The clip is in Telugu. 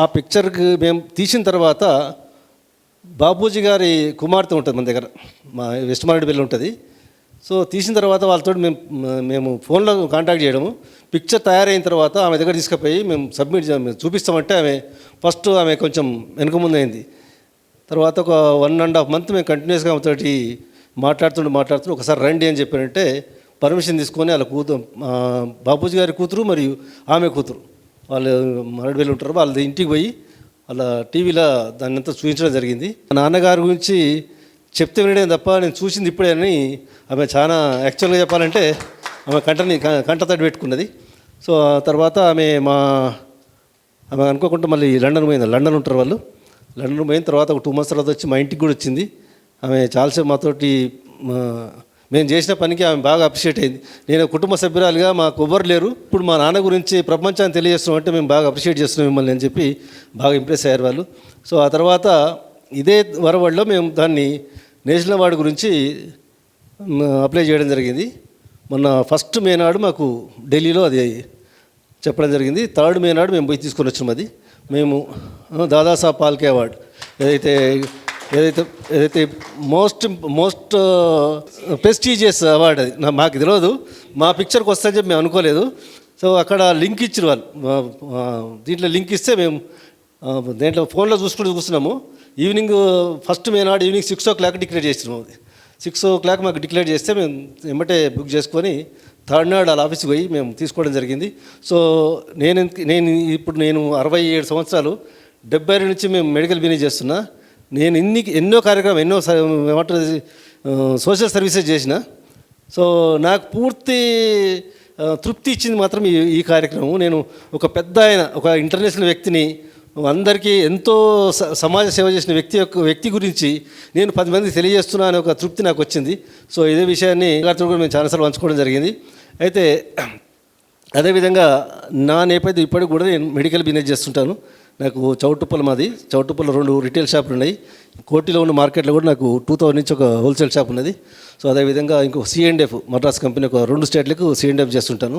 ఆ పిక్చర్కి మేము తీసిన తర్వాత బాపూజీ గారి కుమార్తె ఉంటుంది మన దగ్గర మా వెస్ట్ మారేడుపల్లి ఉంటుంది. సో తీసిన తర్వాత వాళ్ళతో మేము మేము ఫోన్లో కాంటాక్ట్ చేయడము. పిక్చర్ తయారైన తర్వాత ఆమె దగ్గర తీసుకుపోయి మేము సబ్మిట్ చూపిస్తామంటే ఆమె ఫస్ట్ ఆమె కొంచెం వెనుక ముందు అయింది. తర్వాత ఒక వన్ అండ్ హాఫ్ మంత్ మేము కంటిన్యూస్గా ఆమెతోటి మాట్లాడుతుండే మాట్లాడుతుంటే ఒకసారి రండి అని చెప్పారంటే పర్మిషన్ తీసుకొని వాళ్ళ కూతురు బాపూజీ గారి కూతురు మరియు ఆమె కూతురు. వాళ్ళు మరడివేలు ఉంటారు వాళ్ళ ఇంటికి పోయి వాళ్ళ టీవీలో దాన్ని అంతా చూపించడం జరిగింది. మా నాన్నగారి గురించి చెప్తే వినడం తప్ప నేను చూసింది ఇప్పుడే అని ఆమె చాలా యాక్చువల్గా చెప్పాలంటే ఆమె కంటని కంట తడి పెట్టుకున్నది. సో ఆ తర్వాత ఆమె మా ఆమె అనుకోకుండా మళ్ళీ లండన్ పోయింది. లండన్ ఉంటారు వాళ్ళు. లండన్ పోయిన తర్వాత ఒక టూ మంత్స్ తర్వాత వచ్చి మా ఇంటికి కూడా వచ్చింది. ఆమె చాలాసేపు మాతోటి మా మేము చేసిన పనికి ఆమె బాగా అప్రిషియేట్ అయింది. నేను కుటుంబ సభ్యురాలుగా మాకు ఎవ్వరు లేరు. ఇప్పుడు మా నాన్న గురించి ప్రపంచాన్ని తెలియజేస్తున్నాం అంటే మేము బాగా అప్రిషియేట్ చేస్తున్నాం మిమ్మల్ని అని చెప్పి బాగా ఇంప్రెస్ అయ్యారు వాళ్ళు. సో ఆ తర్వాత ఇదే వరవడిలో మేము దాన్ని నేషనల్ అవార్డు గురించి అప్లై చేయడం జరిగింది. మొన్న ఫస్ట్ మే నాడు మాకు ఢిల్లీలో అది చెప్పడం జరిగింది. థర్డ్ మే నాడు మేము పోయి తీసుకొని వచ్చినాం అది. మేము ఆ, దాదాసాహెబ్ పాల్కే అవార్డు. ఏదైతే ఏదైతే ఏదైతే మోస్ట్ మోస్ట్ ప్రెస్టీజియస్ అవార్డు అది. నా- మాకు తెలియదు మా పిక్చర్కి వస్తుందని చెప్పి మేము అనుకోలేదు. సో అక్కడ లింక్ ఇచ్చిన వాళ్ళు. దీంట్లో లింక్ ఇస్తే మేము దేంట్లో ఫోన్లో చూసుకుంటూ చూస్తున్నాము ఈవినింగ్ ఫస్ట్ మే నాడు evening six o'clock declare చేసినాము అది సిక్స్ ఓ క్లాక్ మాకు డిక్లేర్ చేస్తే మేము ఎమ్మటే బుక్ చేసుకొని థర్డ్ నాడు వాళ్ళ ఆఫీస్కి పోయి మేము తీసుకోవడం జరిగింది. సో నేను నేను ఇప్పుడు నేను అరవై ఏడు సంవత్సరాలు డెబ్బై నుంచి మేము మెడికల్ బిజినెస్ చేస్తున్నా. నేను ఇన్ని ఎన్నో కార్యక్రమం ఎన్నో ఏమంటారు సోషల్ సర్వీసెస్ చేసిన సో నాకు పూర్తి తృప్తి ఇచ్చింది మాత్రం ఈ ఈ కార్యక్రమం. నేను ఒక పెద్ద ఆయన ఒక ఇంటర్నేషనల్ వ్యక్తిని అందరికీ ఎంతో స- సమాజ సేవ చేసిన వ్యక్తి యొక్క వ్యక్తి గురించి నేను పది మందికి తెలియజేస్తున్నా అనే ఒక తృప్తి నాకు వచ్చింది. సో ఇదే విషయాన్ని గారితో కూడా మేము చాలాసార్లు పంచుకోవడం జరిగింది. అయితే అదేవిధంగా నా నేపథ్యం ఇప్పటికి కూడా నేను మెడికల్ బిజినెస్ చేస్తుంటాను. నాకు చౌటుప్పలం మాది చౌటుప్పల రెండు రిటైల్ షాపులు ఉన్నాయి. కోటిలో ఉన్న మార్కెట్లో కూడా నాకు టూ థౌసండ్ నుంచి ఒక హోల్సేల్ షాప్ ఉన్నది. సో అదేవిధంగా ఇంకో సిఎండ్ఎఫ్ మద్రాస్ కంపెనీ ఒక రెండు స్టేట్లకు సిఎండ్ఎఫ్ చేస్తుంటాను.